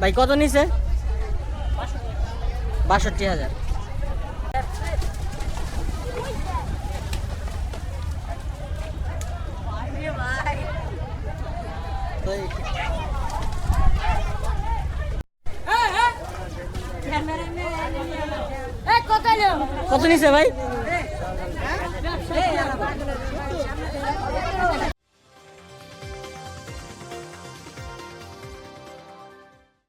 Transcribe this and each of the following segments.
ভাই কত নিছে? বাষট্টি হাজার। কত নিছে ভাই?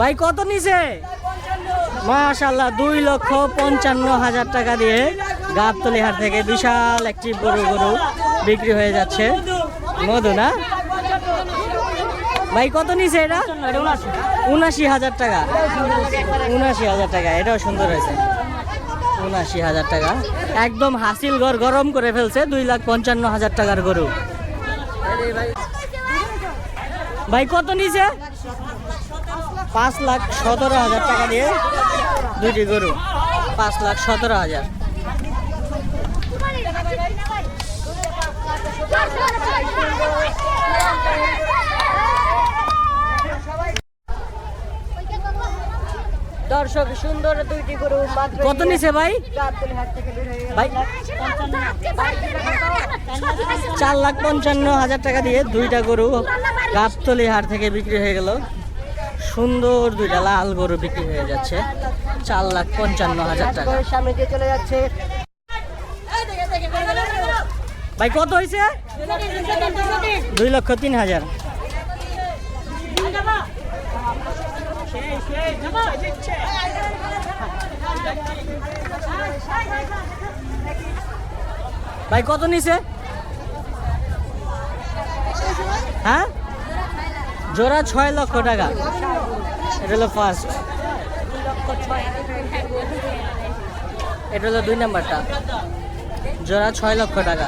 ভাই, কত নিছে? মাশাল্লাহ দুই লক্ষ পঞ্চান্ন হাজার টাকা দিয়ে গাবতলি হাট থেকে বিশাল একটি গরু গরু বিক্রি হয়ে যাচ্ছে। মধু না? ভাই, কত নিছে এটা? উনাশি হাজার টাকা। উনাশি হাজার টাকা, এটাও সুন্দর হয়েছে। উনাশি হাজার টাকা। একদম হাসিল ঘর গরম করে ফেলছে, দুই লাখ পঞ্চান্ন হাজার টাকার গরু। ভাই, কত নিছে? পাঁচ লাখ সতেরো হাজার টাকা দিয়ে দুইটি গরু। পাঁচ লাখ সতেরো হাজার। দর্শক সুন্দর দুইটি গরু কত নিছে ভাই? ভাই চার লাখ পঞ্চান্ন হাজার টাকা দিয়ে দুইটা গরু গাবতলি হাট থেকে বিক্রি হয়ে গেল। সুন্দর দুইটা লাল গরু বিক্রি হয়ে যাচ্ছে। চার লাখ পঞ্চান্ন হাজার টাকা। সামনে দিয়ে চলে যাচ্ছে। ভাই কত হয়েছে দুই লক্ষ তিন হাজার। ভাই কত নিছে? হ্যাঁ? জোড়া ছয় লক্ষ টাকা। এটা হলো ফার্স্ট এটা হলো দুই নাম্বারটা। জোড়া ছয় লক্ষ টাকা।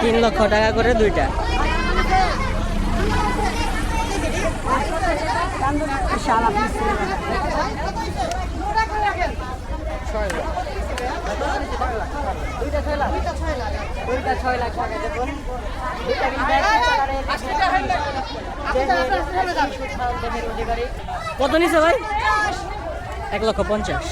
তিন লক্ষ টাকা করে দুইটা। কত নিছে ভাই? এক লক্ষ পঞ্চাশ।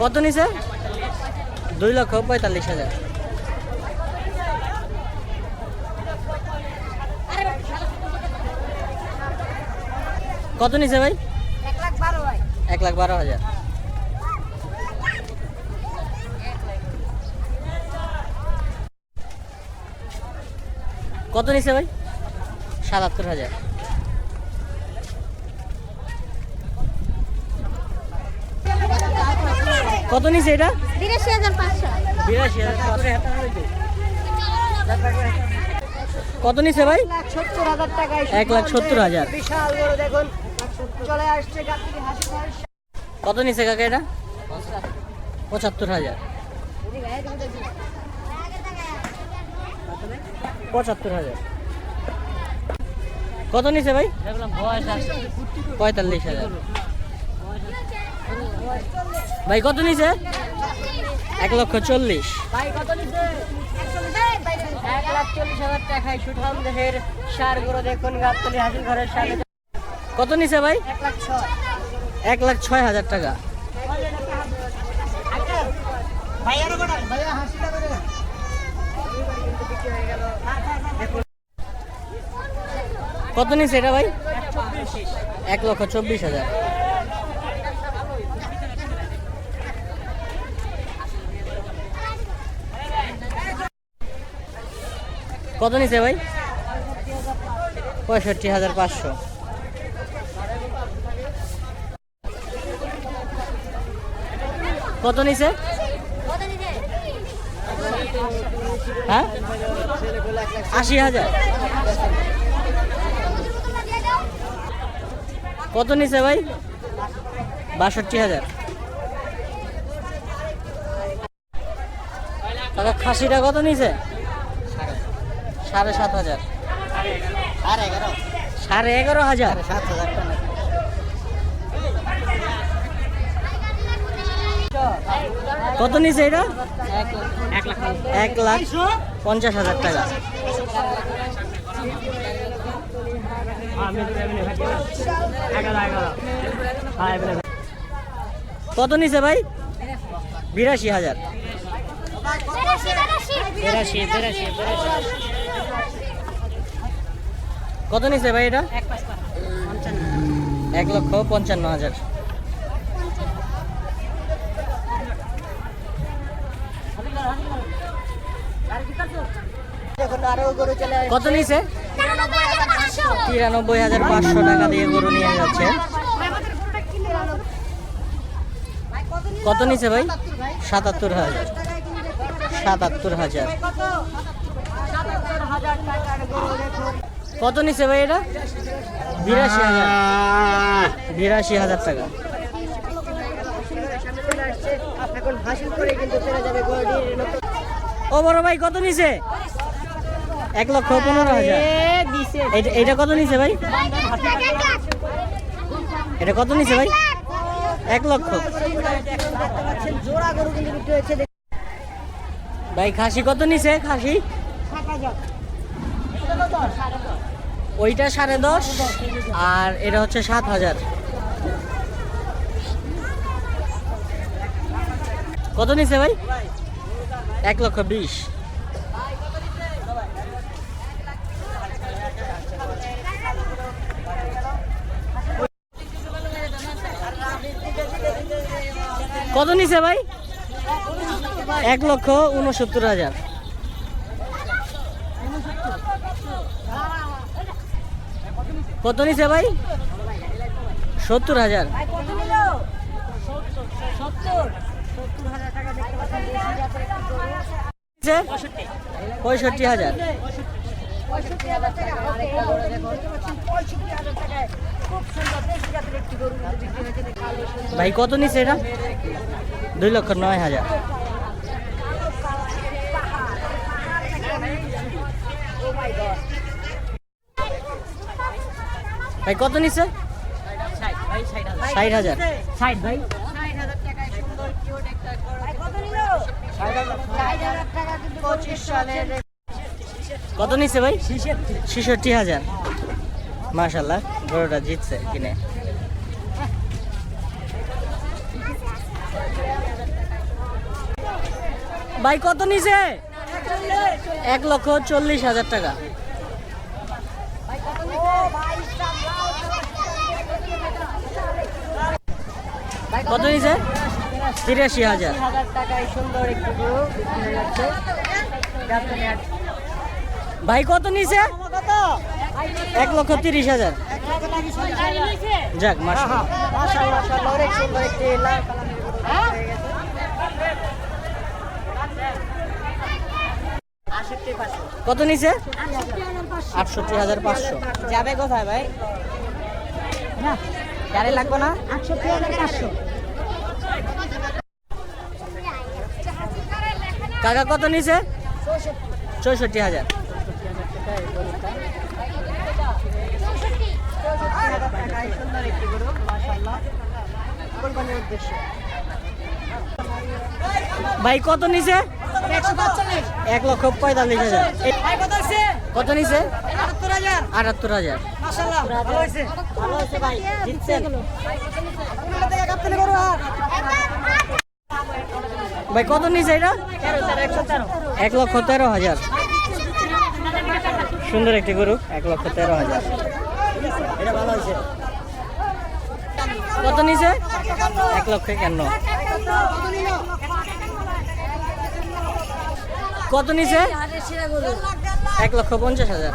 কত নিছে? দুই লক্ষ পঁয়তাল্লিশ হাজার। কত নিছে ভাই? এক লাখ বারো হাজার। কত নিছে ভাই? সাতাত্তর হাজার। কত নিছে এটা? বিরাশি হাজার পাঁচশো। বিরাশি হাজার কত নিছে ভাই? এক লাখ সত্তর হাজার টাকায় এক লাখ সত্তর হাজার। বিশাল গরু দেখুন। চলে আসছে কত নিছে কাকা এটা? পঁচাত্তর হাজার। পঁচাত্তর হাজার। কত নিছে ভাই? পঁয়তাল্লিশ হাজার। ভাই কত নিছে? এক লক্ষ চল্লিশ। ভাই কত নিচ্ছে এক লাখ চল্লিশ হাজার টাকায় সুঠাম দেহের সার গরু দেখুন গাবতলী হাসিল ঘরের সামনে। কত নিছে ভাই? এক লাখ ছয়। হাজার টাকা। কত নিছে এটা ভাই? এক লক্ষ চব্বিশ হাজার। কত নিছে ভাই? পঁয়ষট্টি হাজার পাঁচশো। কত নিছে? হ্যাঁ? আশি হাজার। কত নিছে ভাই? বাষট্টি হাজার। কাকা খাসিটা কত নিছে? সাড়ে সাত হাজার। সাড়ে এগারো। হাজার সাত হাজার? কত নিছে এটা? এক লাখ পঞ্চাশ হাজার টাকা। কত নিছে ভাই? বিরাশি হাজার। কত নিছে ভাই এটা? এক লক্ষ পঞ্চান্ন হাজার। কত নিছে তিরানব্বই হাজার পাঁচশো টাকা দিয়ে গরু নিয়ে যাচ্ছে। কত নিছে ভাই? সাতাত্তর হাজার। সাতাত্তর হাজার। কত নিছে ভাই এটা? বিরাশি হাজার। বিরাশি হাজার টাকা। ও বড় ভাই, কত নিছে এক লক্ষ পনেরো হাজার। এটা কত নিছে ভাই? এটা কত নিছে ভাই? এক লক্ষ। ভাই খাসি কত নিছে খাসি? ওইটা সাড়ে দশ আর এটা হচ্ছে সাত হাজার। কত নিছে ভাই? এক লক্ষ বিশ। কত নিছে ভাই? এক লক্ষ উনসত্তর হাজার। কত নিছে ভাই? সত্তর হাজার। নিছে? পঁয়ষট্টি হাজার। ভাই কত নিছে এটা? দুই লক্ষ নয় হাজার। ভাই কত নিছে? ষাট হাজার। ষাট ভাই। কত নিছে ভাই? ছেষট্টি। হাজার। মাশাল্লাহ গরুটা জিতছে কিনে। ভাই, কত নিছে? এক লক্ষ চল্লিশ হাজার টাকা। কত নিছে? তিরাশি হাজার। ভাই, কত নিছে? এক লক্ষ তিরিশ হাজার। যাক হয়ে। আটষট্টি পাঁচশো। কত নিছে? আটষট্টি হাজার পাঁচশো। যাবে কোথায় ভাই? গাড়ি লাগবে না? আটষট্টি হাজার পাঁচশো। কাকা কত নিছে? চৌষট্টি। হাজার সুন্দর একটি গরু মাশাআল্লাহ কোরবানির উদ্দেশ্যে। ভাই কত নিছে? এক লক্ষ পঁয়তাল্লিশ হাজার। ভাই কত নিছে? আটাত্তর হাজার। ভাই কত নিছে এটা? এক লক্ষ তেরো হাজার। সুন্দর একটি গরু এক লক্ষ তেরো হাজার। কত নিছে? এক লক্ষ একান্ন। কত নিছে? এক লক্ষ পঞ্চাশ হাজার।